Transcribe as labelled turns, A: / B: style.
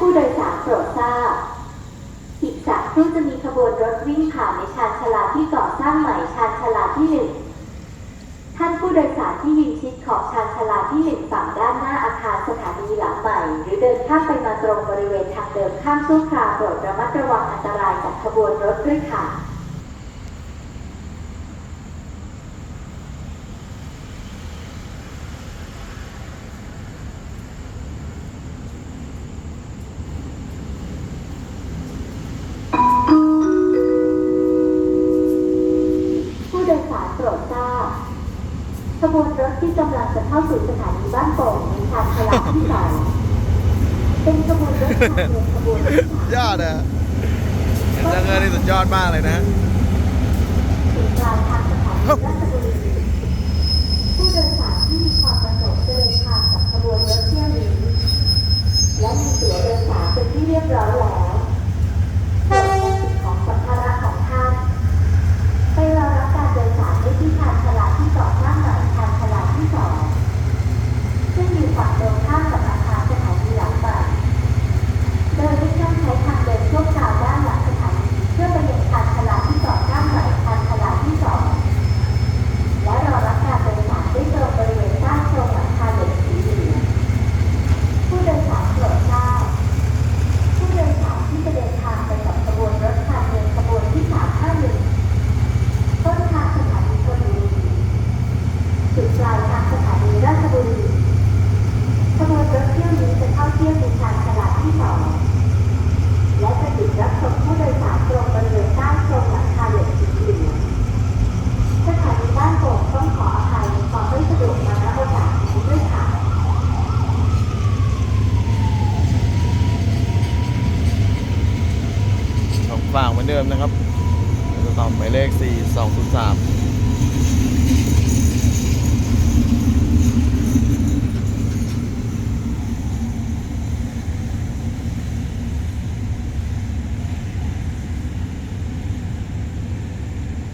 A: ผู้โดยสารโปรดทราบ อีกสักครู่จะมีขบวนรถวิ่งผ่านในชานชลาที่ก่อสร้างใหม่ชานชลาที่หนึ่งท่านผู้โดยสารที่ยืนชิดขอบชานชลาที่หนึ่งฝั่งด้านหน้าอาคารสถานีหลังใหม่ หรือเดินข้ามไปมาตรงบริเวณทางเดินข้ามสู้คราโปรดระมัดระวังอันตรายจากขบวนรถด้วยค่ะ ขบวนรถที่กำลังจะเข้าสู่สถานีบ้านโป่งในชานชาลาที่สองเป็นขบวนรถทางเดินขบวนที่สาม
B: ยอดอะเรื่องเงินนี่สุดยอดมากเลยนะฮะ
A: ถึงปลายทางสถานีราชบุรีผู้โดยสารที่มีความประสงค์จะเดินทางกับขบวนรถเที่ยวนี้ และมีตั๋วโดยสารเป็นที่เรียบร้อยแล้วโปรดนำสิ่งของสัมภาระของท่าน ไปรอรับการโดยสารได้ที่ชานชาลาที่ก่อสร้างใหม่ชานชาลาที่สองซึ่งอยู่ฝั่งตรงข้ามกับอาคารสถานีหลังใหม่โดยไม่ต้องใช้ทางเดินชั่วคราวด้านหลังสถานีเพื่อไปยังชานชาลาที่ก่อสร้างใหม่ชานชาลาที่สองและรอรับการโดยสารได้ตรงบริเวณใต้โครงหลังคาเหล็กสีเหลืองผู้โดยสารโปรดทราบ ผู้โดยสารที่จะเดินทางไปกับขบวนรถทางเดินขบวนที่ 351 ต้นทางสถานีชลบุรีจุดปลายทางสถานีราชบุรี ขบวนรถเที่ยวนี้จะเข้าเที่ยวในชานชาลาที่สองและจะหยุดรับส่งผู้โดยสารตรงบริเวณใต้โครงหลังคาเหล็กสีเหลืองสถานีบ้านโป่งต้องขออภัยในความไม่สะดวกมาณโอกาสนี้ด้วยค่ะ
B: ของฝากเหมือนเดิมนะครับจะตอหมายเลข 4203